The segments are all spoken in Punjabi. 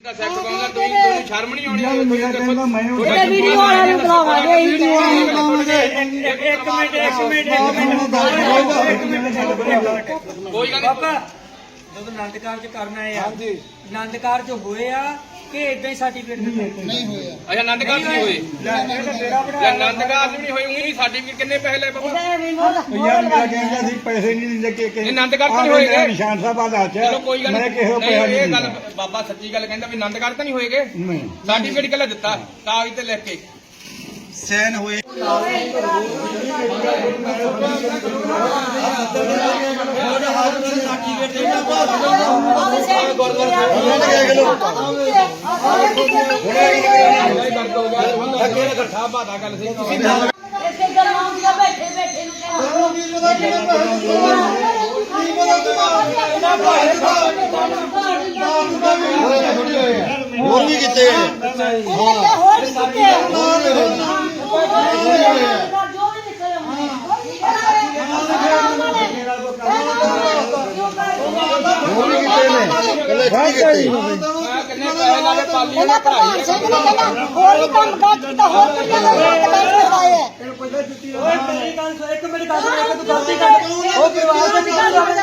ਦਾ ਸੈਕਸ ਪਾਉਂਦਾ ਤੁਸੀਂ ਤੁਹਾਨੂੰ ਸ਼ਰਮ ਨਹੀਂ ਆਉਣੀ ਜਦ ਮੇਰਾ ਕਹਿੰਦਾ ਮੈਂ ਉਹ ਤੁਹਾਡਾ ਇਹ ਵੀਡੀਓ ਵਾਲਿਆਂ ਨੂੰ ਬੁਲਾਵਾਂਗੇ ਇਹ ਵੀਡੀਓ ਵਾਲਿਆਂ ਨੂੰ ਇੱਕ ਮਿੰਟ ਇੱਕ ਮਿੰਟ ਇੱਕ ਮਿੰਟ ਕੋਈ ਗੱਲ ਬਾਬਾ ਜਦੋਂ ਆਨੰਦ ਕਾਰਜ ਕਰਨਾ ਹੈ ਹਾਂਜੀ ਆਨੰਦ ਕਾਰਜ ਹੋਏ ਆ ਕਿ ਇਦਾਂ ਹੀ ਸਰਟੀਫਿਕੇਟ ਦਿੱਤੇ ਨਹੀਂ ਅੱਛਾ ਆਨੰਦ ਕਾਰਜ ਨਹੀਂ ਹੋਏ? ਆਨੰਦ ਕਾਰਜ ਵੀ ਨਹੀਂ ਹੋਏ ਉਹੀ ਸਰਟੀਫਿਕੇਟ ਕਿੰਨੇ ਪੈਸੇ ਲਏ ਬਾਬਾ? ਯਾਰ ਮੇਰਾ ਕਹਿੰਦਾ ਸੀ ਪੈਸੇ ਨਹੀਂ ਦਿੰਦੇ ਕਿ ਕਿ ਇਹ ਆਨੰਦ ਕਾਰਜ ਨਹੀਂ ਹੋਏਗੇ ਨਿਸ਼ਾਨ ਸਾਹਿਬ ਆ ਦੱਸ ਚਲੋ ਕੋਈ ਗੱਲ ਮੈਂ ਕਿਸੇ ਨੂੰ ਨਹੀਂ ਪੈਸਾ ਇਹ ਗੱਲ ਦਿੰਦਾ। ਬਾਬਾ ਸੱਚੀ ਗੱਲ ਕਹਿੰਦਾ ਵੀ ਆਨੰਦ ਕਾਰਜ ਤਾਂ ਨਹੀਂ ਹੋਏਗੇ ਨਹੀਂ। ਸਰਟੀਫਿਕੇਟ ਕੱਲਾ ਦਿੱਤਾ ਕਾਗਜ਼ ਤੇ ਲਿਖ ਕੇ। ਸੈਨ ਹੋਏ ਅੱਗੇ ਇਕੱਠਾ ਬਾਦਾ ਗੱਲ ਸੀ ਤੁਸੀਂ ਇੱਥੇ ਗੱਲਾਂ ਹੁੰਦੀਆਂ ਬੈਠੇ ਬੈਠੇ ਨੂੰ ਹੋਰ ਵੀ ਕਿਤੇ ਹੋਰ ਵੀ ਕਿਤੇ ਨੇ ਕਿਤੇ ਮੈਂ ਕਿੰਨੇ ਪੈਸੇ ਲਾ ਕੇ ਪਾਲੀ ਉਹਨੇ ਪੜਾਈ ਹੋਰ ਵੀ ਕੰਮ ਕਾਜ ਕੀਤਾ ਹੋਰ ਕੁੜੀਆਂ ਦਾ ਵਿਆਹ ਕਰਵਾਏ ਹੈ ਓਏ ਮੇਰੀ ਗੱਲ ਸੁਣ ਇੱਕ ਮਿੰਟ ਗੱਲ ਸੁਣ ਤੂੰ ਗਲਤੀ ਕਰ ਉਹ ਪਰਿਵਾਰ ਦੇ ਨਿਕਲ ਜਾਵੇ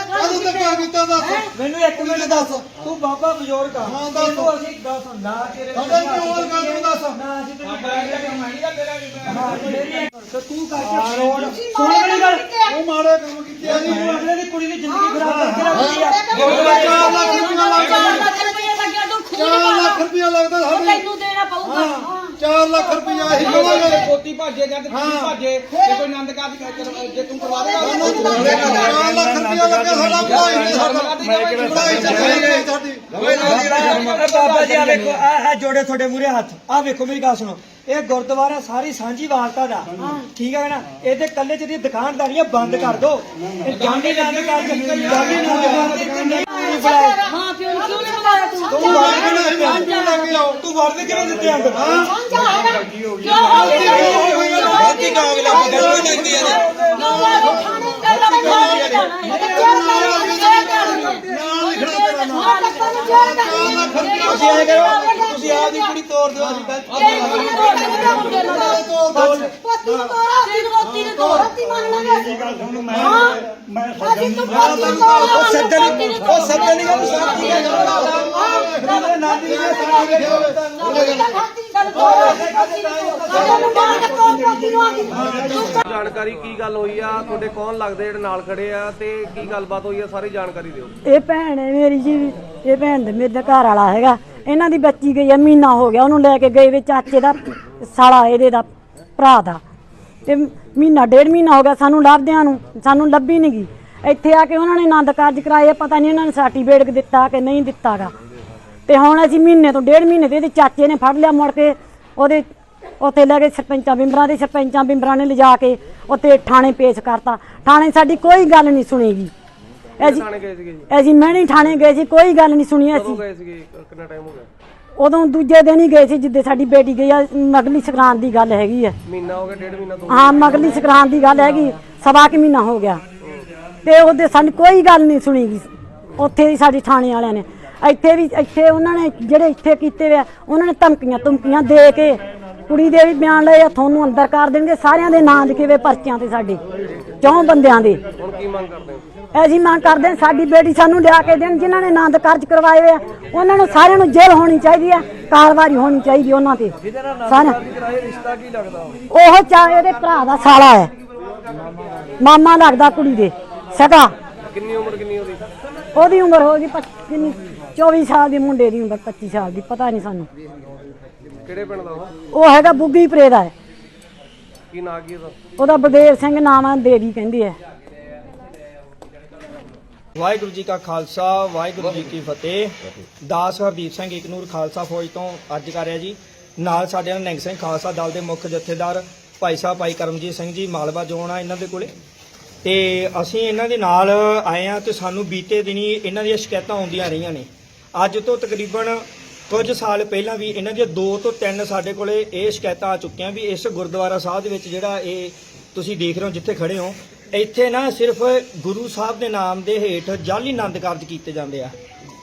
ਮੈਨੂੰ ਇੱਕ ਮਿੰਟ ਦੱਸ। ਤੂੰ ਬਾਬਾ ਬਜ਼ੁਰਗ ਆ। ਹਾਂ ਦੱਸ। ਤੂੰ ਅਸੀਂ ਦੱਸ ਨਾ ਤੇਰੇ ਬਾਬਾ ਬਜ਼ੁਰਗ ਆ ਤੂੰ ਦੱਸ। ਨਾ ਅਸੀਂ ਤੈਨੂੰ ਕਮਾਈ ਦਾ ਤੇਰਾ ਵੀ ਹਾਂ ਮੇਰੀ ਤੇ ਤੂੰ ਕਰਕੇ ਰੋਡ ਸੁਣ ਮੇਰੀ ਗੱਲ ਉਹ ਮਾੜੇ ਕੰਮ ਕੀਤੇ ਆ। ਤੂੰ ਅਗਲੇ ਦੀ ਕੁੜੀ ਦੀ ਜ਼ਿੰਦਗੀ ਖਰਾਬ ਕਰਕੇ ਰੱਖਦੀ ਆ। ਚਾਰ ਲੱਖ ਰੁਪਇਆ ਲੱਗਿਆ ਤੂੰ ਖੂਨ 4 ਲੱਖ ਰੁਪਇਆ ਲੱਗਦਾ ਸਾਡੇ ਤੈਨੂੰ ਦੇਣਾ ਪਊਗਾ 4 ਲੱਖ ਰੁਪਇਆ ਹੀ ਜੇ ਪੋਤੀ ਭਾਜੇ ਜਾਂ ਤੇ ਤੁਸੀਂ ਭਾਜੇ ਤੇ ਕੋਈ ਆਨੰਦ ਕਾਰਜ ਕਰ- ਜੇ ਤੂੰ ਕਰਵਾ ਦੇਗਾ 4 ਲੱਖ ਰੁਪਇਆ ਲੱਗਿਆ ਸਾਡਾ ਪੜਾਈ ਨਹੀਂ ਸਾਡਾ। ਪੜਾਈ ਚੱਲੀ ਗਈ ਬਾਬਾ ਜੀ ਆ ਵੇਖੋ ਆ ਹੈ ਜੋੜੇ ਤੁਹਾਡੇ ਮੂਰੇ ਹੱਥ। ਆ ਵੇਖੋ ਮੇਰੀ ਗੱਲ ਸੁਣੋ। ਇਹ ਗੁਰਦੁਆਰਾ ਸਾਰੀ ਸਾਂਝੀ ਵਾਰਤਾ ਦਾ। ਠੀਕ ਹੈ ਨਾ? ਇਹਦੇ ਕੱਲੇ ਜਿਹੜੀ ਦੁਕਾਨਦਾਰੀਆਂ ਬੰਦ ਕਰ ਦੋ। ਇਹ ਜਾਂਦੀ ਨੰਦ ਕਰ ਜਾਂਦੀ ਨੰਦ ਕਰ ਹਾਂ ਪਿਓ ਨੂੰ ਕਿਉਂ ਬੁਲਾਇਆ ਤੂੰ ਤੂੰ ਵੜ ਕੇ ਨਾ ਅਸੀਂ ਲੱਗ ਜਾਓ ਤੂੰ ਵੜਦੇ ਕਿਵੇਂ ਦਿੱਤੇ ਅੰਦਰ? ਹੋ? ਗਿਆ ਗਲਤੀ ਕਾਗ ਲੱਗ ਗਲਤੀ ਲੱਗਦੀ ਹੈ ਤੁਸੀਂ ਐ ਕਰੋ ਤੁਸੀਂ ਆਪ ਦੀ ਕੁੜੀ ਤੋੜ ਦਿਓ ਅਸੀਂ ਉਹ ਸੱਜਣ ਉਹ ਸੱਜਣ ਨਹੀਂ ਗੱਲ ਸਾਥੀ ਹੈ ਮੇਰੇ ਨਾਨੀ ਨੇ ਸਾਥੀ ਜਾਣਕਾਰੀ ਕੀ ਗੱਲ ਹੋਈ ਆ? ਤੁਹਾਡੇ ਕੌਣ ਲੱਗਦੇ ਜਿਹੜੇ ਨਾਲ ਖੜੇ ਆ ਤੇ ਕੀ ਗੱਲਬਾਤ ਹੋਈ ਆ? ਸਾਰੀ ਜਾਣਕਾਰੀ ਦਿਓ। ਇਹ ਭੈਣ ਹੈ ਮੇਰੀ ਜੀ, ਇਹ ਭੈਣ ਦੇ ਮੇਰੇ ਦਾ ਘਰ ਵਾਲਾ ਹੈਗਾ। ਇਹਨਾਂ ਦੀ ਬੱਚੀ ਗਈ ਆ, ਮਹੀਨਾ ਹੋ ਗਿਆ, ਉਹਨੂੰ ਲੈ ਕੇ ਗਏ ਵੇ ਚਾਚੇ ਦਾ, ਸਾਲਾ ਇਹਦੇ ਦਾ, ਭਰਾ ਦਾ। ਤੇ ਮਹੀਨਾ, ਡੇਢ ਮਹੀਨਾ ਹੋ ਗਿਆ ਸਾਨੂੰ ਲੱਭਦਿਆਂ ਨੂੰ, ਸਾਨੂੰ ਲੱਭੀ ਨਹੀਂ ਗਈ ਇੱਥੇ ਆ ਕੇ ਉਹਨਾਂ ਨੇ ਆਨੰਦ ਕਾਰਜ ਕਰਾਏ ਪਤਾ ਨਹੀਂ ਉਹਨਾਂ ਨੇ ਸਰਟੀਫਿਕੇਟ ਦਿੱਤਾ ਕਿ ਨਹੀਂ ਦਿੱਤਾਗਾ। ਤੇ ਹੁਣ ਅਸੀਂ ਮਹੀਨੇ ਤੋਂ ਡੇਢ ਮਹੀਨੇ ਤੇ ਇਹਦੇ ਚਾਚੇ ਨੇ ਫੜ ਲਿਆ ਮੁੜ ਕੇ ਉਹਦੇ ਉੱਥੇ ਲੈ ਕੇ ਸਰਪੰਚਾਂ ਬਿੰਬਰਾਂ ਦੇ ਸਰਪੰਚਾਂ ਬਿੰਬਰਾਂ ਨੇ ਲਿਜਾ ਕੇ ਉੱਥੇ ਥਾਣੇ ਪੇਸ਼ ਕਰਤਾ। ਥਾਣੇ ਸਾਡੀ ਕੋਈ ਗੱਲ ਨਹੀਂ ਸੁਣੀਗੀ। ਅਸੀਂ ਥਾਣੇ ਗਏ ਸੀਗੇ ਜੀ? ਅਸੀਂ ਮਹਿਣੀ ਥਾਣੇ ਗਏ ਸੀ ਕੋਈ ਗੱਲ ਨਹੀਂ ਸੁਣੀ ਕਦੋਂ ਅਸੀਂ ਗਏ ਸੀਗੇ? ਕਿੰਨਾ ਟਾਈਮ ਹੋ ਗਿਆ? ਉਦੋਂ ਦੂਜੇ ਦਿਨ ਹੀ ਗਏ ਸੀ ਜਿੱਦੇ ਸਾਡੀ ਬੇਟੀ ਗਈ ਆ ਮਗਲੀ ਸੰਕਰਾਂਤ ਦੀ ਗੱਲ ਹੈਗੀ ਹੈ ਮਹੀਨਾ ਹੋ ਗਿਆ ਡੇਢ ਮਹੀਨਾ ਤੋਂ। ਹਾਂ ਮਗਲੀ ਸੰਕਰਾਂਤ ਦੀ ਗੱਲ ਹੈਗੀ ਸਵਾ ਕਿ ਮਹੀਨਾ ਹੋ ਗਿਆ। ਤੇ ਉਹਦੇ ਸਾਨੂੰ ਕੋਈ ਗੱਲ ਨਹੀਂ ਸੁਣੀਗੀ। ਉੱਥੇ ਵੀ ਸਾਡੀ ਥਾਣੇ ਵਾਲਿਆਂ ਨੇ ਇੱਥੇ ਵੀ ਇੱਥੇ ਉਹਨਾਂ ਨੇ ਜਿਹੜੇ ਇੱਥੇ ਕੀਤੇ ਵੇ ਆ, ਉਹਨਾਂ ਨੇ ਧਮਕੀਆਂ ਧਮਕੀਆਂ ਦੇ ਕੇ ਕੁੜੀ ਦੇ ਵੀ ਬਿਆਨ ਲਏ ਆ ਤੁਹਾਨੂੰ ਅੰਦਰ ਕਰ ਦੇਣਗੇ ਸਾਰਿਆਂ ਦੇ ਨਾਂ ਲਿਖੇ ਵੇ ਪਰਚਿਆਂ ਤੇ ਸਾਡੇ ਚੌਂ ਬੰਦਿਆਂ ਦੇ। ਹੁਣ ਕੀ ਮੰਗ ਕਰਦੇ ਹੋ? ਅਸੀਂ ਮੰਗ ਕਰਦੇ ਹਾਂ ਸਾਡੀ ਬੇਟੀ ਸਾਨੂੰ ਲਿਆ ਕੇ ਦੇਣ ਜਿਨ੍ਹਾਂ ਨੇ ਆਨੰਦ ਕਾਰਜ ਕਰਵਾਏ ਆ ਉਹਨਾਂ ਨੂੰ ਸਾਰਿਆਂ ਨੂੰ ਜੇਲ੍ਹ ਹੋਣੀ ਚਾਹੀਦੀ ਹੈ ਕਾਰਵਾਈ ਹੋਣੀ ਚਾਹੀਦੀ ਉਹਨਾਂ ਤੇ। ਸਾਰਿਆਂ ਕਰਾਏ ਰਿਸ਼ਤਾ ਕੀ ਲੱਗਦਾ ਉਹ ਚਾ ਇਹਦੇ ਭਰਾ ਦਾ ਸਾਲਾ ਹੈ। ਮਾਮਾ ਲੱਗਦਾ ਕੁੜੀ ਦੇ ਸਗਾ। ਕਿੰਨੀ ਉਮਰ ਕਿੰਨੀ ਉਹਦੀ? ਉਹਦੀ ਉਮਰ ਹੋ ਗਈ ਪੱਚ- ਕਿੰਨੀ 24 ਸਾਲ ਦੀ ਮੁੰਡੇ ਦੀ ਉਮਰ 25 ਸਾਲ ਦੀ ਪਤਾ ਨਹੀਂ ਸਾਨੂੰ। ਕਿਹੜੇ ਪਿੰਡ ਦਾ ਉਹ? ਉਹ ਹੈਗਾ ਬੁੱਗੀ ਪਰੇ ਦਾ ਹੈ ਕੀ ਨਾਂ ਕੀ ਉਹਦਾ? ਉਹਦਾ ਬਲਦੇਵ ਸਿੰਘ ਨਾਮ ਹੈ ਦੇਵੀ ਕਹਿੰਦੇ ਆ। ਵਾਹਿਗੁਰੂ ਜੀ ਕਾ ਖਾਲਸਾ ਵਾਹਿਗੁਰੂ ਜੀ ਕੀ ਫਤਿਹ। ਦਾਸ ਹਰਦੀਪ ਸਿੰਘ ਇਕਨੂਰ ਖਾਲਸਾ ਫੌਜ ਤੋਂ ਅੱਜ ਕਰ ਰਿਹਾ ਜੀ। ਨਾਲ ਸਾਡੇ ਨਾਲ ਨਿਹੰਗ ਸਿੰਘ ਖਾਲਸਾ ਦਲ ਦੇ ਮੁੱਖ ਜਥੇਦਾਰ ਭਾਈ ਸਾਹਿਬ ਭਾਈ ਕਰਮਜੀਤ ਸਿੰਘ ਜੀ ਮਾਲਵਾ ਜੋਨ ਆ ਇਹਨਾਂ ਦੇ ਕੋਲੇ। ਤੇ ਅਸੀਂ ਇਹਨਾਂ ਦੇ ਨਾਲ ਆਏ ਆ ਤੇ ਸਾਨੂੰ ਬੀਤੇ ਦਿਨੀ ਇਹਨਾਂ ਦੀਆਂ ਸ਼ਿਕਾਇਤਾਂ ਆਉਂਦੀਆਂ ਰਹੀਆਂ ਨੇ। ਅੱਜ ਤੋਂ ਤਕਰੀਬਨ ਕੁਝ ਸਾਲ ਪਹਿਲਾਂ ਵੀ ਇਹਨਾਂ ਦੀਆਂ ਦੋ ਤੋਂ ਤਿੰਨ ਸਾਡੇ ਕੋਲੇ ਇਹ ਸ਼ਿਕਾਇਤਾਂ ਆ ਚੁੱਕੀਆਂ ਵੀ ਇਸ ਗੁਰਦੁਆਰਾ ਸਾਹਿਬ ਦੇ ਵਿੱਚ ਜਿਹੜਾ ਇਹ ਤੁਸੀਂ ਦੇਖ ਰਹੇ ਹੋ ਜਿੱਥੇ ਖੜੇ ਹੋ, ਇੱਥੇ ਨਾ ਸਿਰਫ ਗੁਰੂ ਸਾਹਿਬ ਦੇ ਨਾਮ ਦੇ ਹੇਠ ਜਾਲੀ ਆਨੰਦ ਕਾਰਜ ਕੀਤੇ ਜਾਂਦੇ ਆ।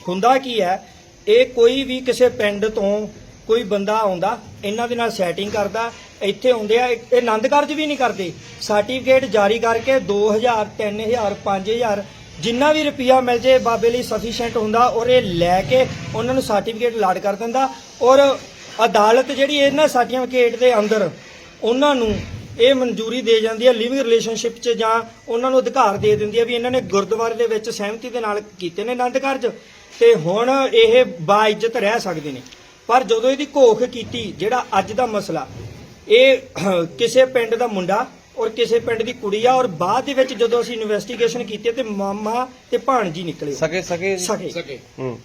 ਹੁੰਦਾ ਕੀ ਹੈ, ਇਹ ਕੋਈ ਵੀ ਕਿਸੇ ਪਿੰਡ ਤੋਂ ਕੋਈ ਬੰਦਾ ਆਉਂਦਾ, ਇਹਨਾਂ ਦੇ ਨਾਲ ਸੈਟਿੰਗ ਕਰਦਾ, ਇੱਥੇ ਆਉਂਦੇ ਆ, ਇਹ ਇਹ ਆਨੰਦ ਕਾਰਜ ਵੀ ਨਹੀਂ ਕਰਦੇ। ਸਰਟੀਫਿਕੇਟ ਜਾਰੀ ਕਰਕੇ 2000 3000 5000 ਜਿੰਨਾ ਵੀ ਰੁਪਿਆ ਮਿਲ ਜੇ ਬਾਬੇ ਲਈ ਸਫੀਸ਼ੀਐਂਟ ਹੁੰਦਾ, ਔਰ ਇਹ ਲੈ ਕੇ ਉਹਨਾਂ ਨੂੰ ਸਰਟੀਫਿਕੇਟ ਲਾਡ ਕਰ ਦਿੰਦਾ। ਔਰ ਅਦਾਲਤ ਜਿਹੜੀ ਇਹਨਾਂ ਸਰਟੀਫਿਕੇਟ ਦੇ ਅੰਦਰ, ਉਹਨਾਂ ਨੂੰ ਇਹ ਮਨਜ਼ੂਰੀ ਦੇ ਜਾਂਦੀ ਹੈ ਲਿਵਿੰਗ ਰਿਲੇਸ਼ਨਸ਼ਿਪ 'ਚ ਜਾਂ ਉਹਨਾਂ ਨੂੰ ਅਧਿਕਾਰ ਦੇ ਦਿੰਦੀ ਹੈ ਵੀ ਇਹਨਾਂ ਨੇ ਗੁਰਦੁਆਰੇ ਦੇ ਵਿੱਚ ਸਹਿਮਤੀ ਦੇ ਨਾਲ ਕੀਤੇ ਨੇ ਆਨੰਦ ਕਾਰਜ। ਤੇ ਹੁਣ ਇਹ ਬਾਇਜ਼ਤ ਰਹਿ ਸਕਦੇ ਨੇ। ਪਰ ਜਦੋਂ ਇਹਦੀ ਘੋਖ ਕੀਤੀ, ਜਿਹੜਾ ਅੱਜ ਦਾ ਮਸਲਾ, ਇਹ ਕਿਸੇ ਪਿੰਡ ਦਾ ਮੁੰਡਾ ਔਰ ਕਿਸੇ ਪਿੰਡ ਦੀ ਕੁੜੀ ਆ ਔਰ ਬਾਅਦ ਦੇ ਵਿੱਚ ਜਦੋਂ ਅਸੀਂ ਇਨਵੈਸਟੀਗੇਸ਼ਨ ਕੀਤੀ ਤੇ ਮਾਮਾ ਤੇ ਭਾਣਜੀ ਨਿਕਲੇ। ਸਕੇ ਸਕੇ ਜੀ? ਸਕੇ। ਹੂੰ।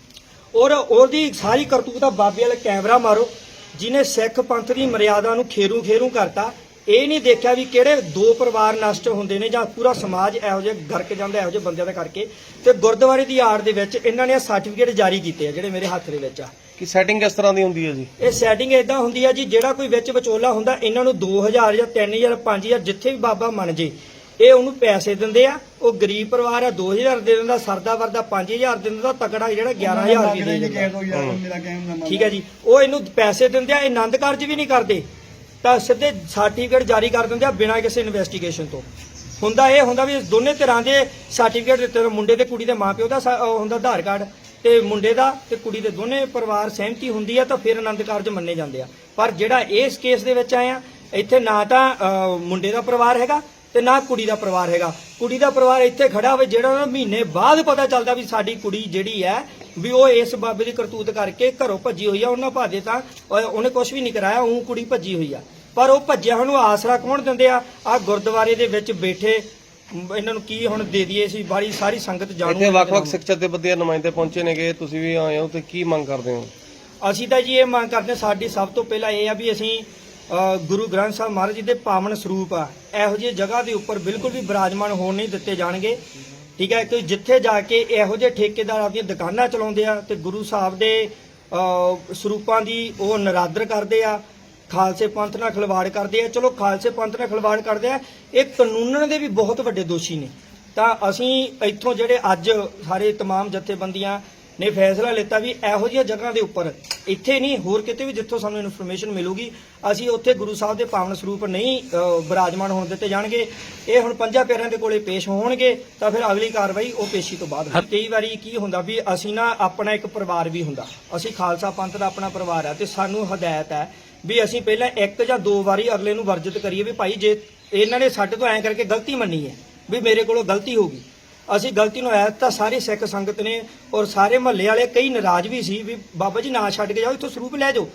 ਔਰ ਉਹਦੀ ਸਾਰੀ ਕਰਤੂਤ ਦਾ ਬਾਬੇ ਵਾਲੇ ਕੈਮਰਾ ਮਾਰੋ ਜਿਨੇ ਸਿੱਖ ਪੰਥ ਦੀ ਮਰਿਆਦਾ ਨੂੰ ਖੇਰੂ ਖੇਰੂ ਕਰਤਾ ਇਹ ਨਹੀਂ ਦੇਖਿਆ ਵੀ ਕਿਹੜੇ ਦੋ ਪਰਿਵਾਰ ਨਸ਼ਟ ਹੁੰਦੇ ਨੇ ਜਾਂ ਪੂਰਾ ਸਮਾਜ ਇਹੋ ਜਿਹੇ ਗਰਕ ਜਾਂਦਾ ਇਹੋ ਜਿਹੇ ਬੰਦਿਆਂ ਦਾ ਕਰਕੇ। ਤੇ ਗੁਰਦੁਆਰੇ ਦੀ ਆੜ ਦੇ ਵਿੱਚ ਇਹਨਾਂ ਨੇ ਸਰਟੀਫਿਕੇਟ ਜਾਰੀ ਕੀਤੇ ਆ ਜਿਹੜੇ ਮੇਰੇ ਹੱਥ ਦੇ ਵਿੱਚ ਆ। ਕੀ ਸੈਟਿੰਗ ਕਿਸ ਤਰ੍ਹਾਂ ਦੀ ਹੁੰਦੀ ਹੈ ਜੀ? ਇਹ ਸੈਟਿੰਗ ਇਦਾਂ ਹੁੰਦੀ ਆ ਜੀ ਜਿਹੜਾ ਕੋਈ ਵਿੱਚ ਵਿਚੋਲਾ ਹੁੰਦਾ ਇਹਨਾਂ ਨੂੰ 2000 ਜਾਂ 3000 5000 ਜਿੱਥੇ ਵੀ ਬਾਬਾ ਮੰਨ ਜੇ ਇਹ ਉਹਨੂੰ ਪੈਸੇ ਦਿੰਦੇ ਆ। ਉਹ ਗਰੀਬ ਪਰਿਵਾਰ ਆ 2000 ਦੇ ਦਿੰਦਾ ਸਰਦਾ ਵਰਦਾ 5000 ਦੇ ਦਿੰਦਾ ਤਕੜਾ ਜਿਹੜਾ 11000 ਰੁਪਏ ਦੇ ਦਿੰਦਾ। ਠੀਕ ਹੈ ਜੀ ਉਹ ਇਹਨੂੰ ਪੈਸੇ ਦਿੰਦੇ ਆ ਇਹ ਆਨੰਦ ਕਾਰਜ ਵੀ ਨਹੀਂ ਕਰਦੇ। ਤਾਂ ਸਿੱਧੇ ਸਰਟੀਫਿਕੇਟ ਜਾਰੀ ਕਰ ਦਿੰਦੇ ਆ ਬਿਨਾਂ ਕਿਸੇ ਇਨਵੈਸਟੀਗੇਸ਼ਨ ਤੋਂ। ਹੁੰਦਾ ਇਹ ਹੁੰਦਾ ਵੀ ਦੋਨੇ ਤਰ੍ਹਾਂ ਦੇ ਸਰਟੀਫਿਕੇਟ ਦਿੱਤੇ ਨੇ ਮੁੰਡੇ ਤੇ ਕੁੜੀ ਦੇ ਮਾਪਿਓ ਦਾ ਸ- ਉਹ ਹੁੰਦਾ ਆਧਾਰ ਕਾਰਡ ਤੇ ਮੁੰਡੇ ਦਾ ਤੇ ਕੁੜੀ ਦੇ ਦੋਨੇ ਪਰਿਵਾਰ ਸਹਿਮਤੀ ਹੁੰਦੀ ਆ ਤਾਂ ਫਿਰ ਆਨੰਦ ਕਾਰਜ ਮੰਨੇ ਜਾਂਦੇ ਆ। ਪਰ ਜਿਹੜਾ ਇਸ ਕੇਸ ਦੇ ਵਿੱਚ ਆਇਆ ਇੱਥੇ ਨਾ ਤਾਂ ਅਹ, ਮੁੰਡੇ ਦਾ ਪਰਿਵਾਰ ਹੈਗਾ ਤੇ ਨਾ ਕੁੜੀ ਦਾ ਪਰਿਵਾਰ ਹੈਗਾ। ਕੁੜੀ ਦਾ ਪਰਿਵਾਰ ਇੱਥੇ ਖੜਾ ਹੋਵੇ ਜਿਹੜਾ ਨੂੰ ਮਹੀਨੇ ਬਾਅਦ ਪਤਾ ਚੱਲਦਾ ਵੀ ਸਾਡੀ ਕੁੜੀ ਜਿਹੜੀ ਹੈ ਵੀ ਉਹ ਇਸ ਬਾਬੇ ਦੀ ਕਰਤੂਤ ਕਰਕੇ ਘਰੋਂ ਭੱਜੀ ਹੋਈ ਆ। ਉਹਨਾਂ ਭਾਦੇ ਤਾਂ ਉਹ- ਉਹਨੇ ਕੁਝ ਵੀ ਨਹੀਂ ਕਰਾਇਆ ਉਹ ਕੁੜੀ ਭੱਜੀ ਹੋਈ ਆ। ਪਰ ਉਹ ਭੱਜਿਆ ਨੂੰ ਆਸਰਾ ਕੌਣ ਦਿੰਦੇ ਆ? ਆ ਗੁਰਦੁਆਰੇ ਦੇ ਵਿੱਚ ਬੈਠੇ ਇਹਨਾਂ ਨੂੰ ਕੀ ਹੁਣ ਦੇ ਦਈਏ ਸੀ ਬਾਰੀ ਸਾਰੀ ਸੰਗਤ ਜਾਣੂ ਇੱਥੇ ਵੱਖ-ਵੱਖ ਸਿੱਖ ਜਥੇਬੰਦੀਆਂ ਦੇ ਨੁਮਾਇੰਦੇ ਪਹੁੰਚੇ ਨੇਗੇ ਤੁਸੀਂ ਵੀ ਆਏ ਹੋ ਤੇ ਕੀ ਮੰਗ ਕਰਦੇ ਹੋ? ਅਸੀਂ ਤਾਂ ਜੀ ਇਹ ਮੰਗ ਕਰਦੇ ਸਾਡੀ ਸਭ ਤੋਂ ਪਹਿਲਾਂ ਇਹ ਆ ਵੀ ਅਸੀਂ ਗੁਰੂ ਗ੍ਰੰਥ ਸਾਹਿਬ ਮਹਾਰਾਜ ਜੀ ਦੇ ਪਾਵਨ ਸਰੂਪ ਆ ਇਹੋ ਜਿਹੀ ਜਗ੍ਹਾ ਦੇ ਉੱਪਰ ਬਿਲਕੁਲ ਵੀ ਬਿਰਾਜਮਾਨ ਹੋਣ ਨਹੀਂ ਦਿੱਤੇ ਜਾਣਗੇ ਠੀਕ ਹੈ ਕਿ ਜਿੱਥੇ ਜਾ ਕੇ ਇਹੋ ਜਿਹੇ ਠੇਕੇਦਾਰ ਆਪਣੀਆਂ ਦੁਕਾਨਾਂ ਚਲਾਉਂਦੇ ਆ ਤੇ ਗੁਰੂ ਸਾਹਿਬ ਦੇ ਅ, ਸਰੂਪਾਂ ਦੀ ਉਹ ਨਰਾਦਰ ਕਰਦੇ ਆ ਖਾਲਸੇ ਪੰਥ ਨਾਲ ਖਿਲਵਾੜ ਕਰਦੇ ਆ ਚਲੋ ਖਾਲਸੇ ਪੰਥ ਨਾਲ ਖਿਲਵਾੜ ਕਰਦੇ ਆ ਇਹ ਕਾਨੂੰਨ ਦੇ ਵੀ ਬਹੁਤ ਵੱਡੇ ਦੋਸ਼ੀ ਨੇ ਤਾਂ ਅਸੀਂ ਇੱਥੋਂ ਜਿਹੜੇ ਅੱਜ ਸਾਰੇ तमाम ਜਥੇਬੰਦੀਆਂ ਨੇ ਫੈਸਲਾ ਲਿੱਤਾ ਵੀ ਇਹੋ ਜਿਹੀਆਂ ਜਗ੍ਹਾ ਦੇ ਉੱਪਰ ਇੱਥੇ ਨਹੀਂ ਹੋਰ ਕਿਤੇ ਵੀ ਜਿੱਥੋਂ ਸਾਨੂੰ ਇਨਫੋਰਮੇਸ਼ਨ ਮਿਲੂਗੀ ਅਸੀਂ ਉੱਥੇ ਗੁਰੂ ਸਾਹਿਬ ਦੇ ਪਾਵਨ ਸਰੂਪ ਨਹੀਂ ਅ, ਬਿਰਾਜਮਾਨ ਹੋਣ ਦਿੱਤੇ ਜਾਣਗੇ। ਇਹ ਹੁਣ ਪੰਜਾਂ ਪਿਆਰਿਆਂ ਦੇ ਕੋਲੇ ਪੇਸ਼ ਹੋਣਗੇ ਤਾਂ ਫਿਰ ਅਗਲੀ ਕਾਰਵਾਈ ਉਹ ਪੇਸ਼ੀ ਤੋਂ ਬਾਅਦ ਕਈ ਵਾਰੀ ਕੀ ਹੁੰਦਾ ਵੀ ਅਸੀਂ ਨਾ ਆਪਣਾ ਇੱਕ ਪਰਿਵਾਰ ਵੀ ਹੁੰਦਾ। ਅਸੀਂ ਖਾਲਸਾ ਪੰਥ ਦਾ ਆਪਣਾ ਪਰਿਵਾਰ ਹੈ ਤੇ ਸਾਨੂੰ ਹਦਾਇਤ ਹੈ ਵੀ ਅਸੀਂ ਪਹਿਲਾਂ ਇੱਕ ਜਾਂ ਦੋ ਵਾਰੀ ਅਗਲੇ ਨੂੰ ਵਰਜਿਤ ਕਰੀਏ ਵੀ ਭਾਈ ਜੇ ਇਹਨਾਂ ਨੇ ਸਾਡੇ ਤੋਂ ਐਂ ਕਰਕੇ ਗਲਤੀ ਮੰਨੀ ਹੈ ਵੀ ਮੇਰੇ ਕੋਲੋਂ ਗਲਤੀ ਹੋ ਗਈ ਅਸੀਂ ਗਲਤੀ ਨੂੰ ਐਤ ਤਾਂ ਸਾਰੇ ਸਿੱਖ ਸੰਗਤ ਨੇ ਔਰ ਸਾਰੇ ਮਹੱਲੇ ਵਾਲੇ ਕਈ ਨਾਰਾਜ਼ ਵੀ ਸੀ ਵੀ ਬਾਬਾ ਜੀ ਨਾ ਛੱਡ ਕੇ ਜਾਓ, ਇੱਥੋਂ ਸਰੂਪ ਲੈ ਜਾਓ।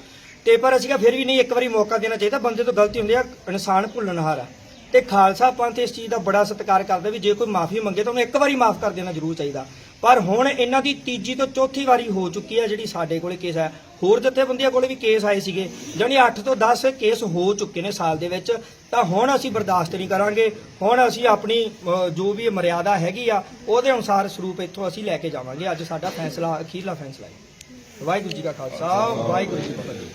ਤੇ ਪਰ ਅਸੀਂ ਕਿਹਾ ਫਿਰ ਵੀ ਨਹੀਂ, ਇੱਕ ਵਾਰੀ ਮੌਕਾ ਦੇਣਾ ਚਾਹੀਦਾ, ਬੰਦੇ ਤੋਂ ਗਲਤੀ ਹੁੰਦੀ ਆ, ਇਨਸਾਨ ਭੁੱਲਣਹਾਰ ਆ। ਤੇ ਖਾਲਸਾ ਪੰਥ ਇਸ ਚੀਜ਼ ਦਾ ਬੜਾ ਸਤਿਕਾਰ ਕਰਦਾ ਵੀ ਜੇ ਕੋਈ ਮਾਫੀ ਮੰਗੇ ਤਾਂ ਉਹਨੂੰ ਇੱਕ ਵਾਰੀ ਮਾਫ ਕਰ ਦੇਣਾ ਜ਼ਰੂਰ ਚਾਹੀਦਾ। ਪਰ ਹੁਣ ਇਹਨਾਂ ਦੀ ਤੀਜੀ ਤੋਂ ਚੌਥੀ ਵਾਰੀ ਹੋ ਚੁੱਕੀ ਹੈ ਜਿਹੜੀ ਸਾਡੇ ਕੋਲੇ ਕੇਸ ਹੈ। ਹੋਰ ਜਥੇਬੰਦੀਆਂ ਕੋਲੇ ਵੀ ਕੇਸ ਆਏ ਸੀਗੇ। ਜਾਣੀ 8 ਤੋਂ 10 ਕੇਸ ਹੋ ਚੁੱਕੇ ਨੇ ਸਾਲ ਦੇ ਵਿੱਚ। ਤਾਂ ਹੁਣ ਅਸੀਂ ਬਰਦਾਸ਼ਤ ਨਹੀਂ ਕਰਾਂਗੇ। ਹੁਣ ਅਸੀਂ ਆਪਣੀ ਜੋ ਵੀ ਮਰਿਆਦਾ ਹੈਗੀ ਆ, ਉਹਦੇ ਅਨੁਸਾਰ ਸਰੂਪ ਇੱਥੋਂ ਅਸੀਂ ਲੈ ਕੇ ਜਾਵਾਂਗੇ। ਅੱਜ ਸਾਡਾ ਫੈਸਲਾ, ਅਖੀਰਲਾ ਫੈਸਲਾ ਹੈ। ਵਾਹਿਗੁਰੂ ਜੀ ਕਾ ਖਾਲਸਾ, ਵਾਹਿਗੁਰੂ ਜੀ ਕੀ ਫਤਿਹ।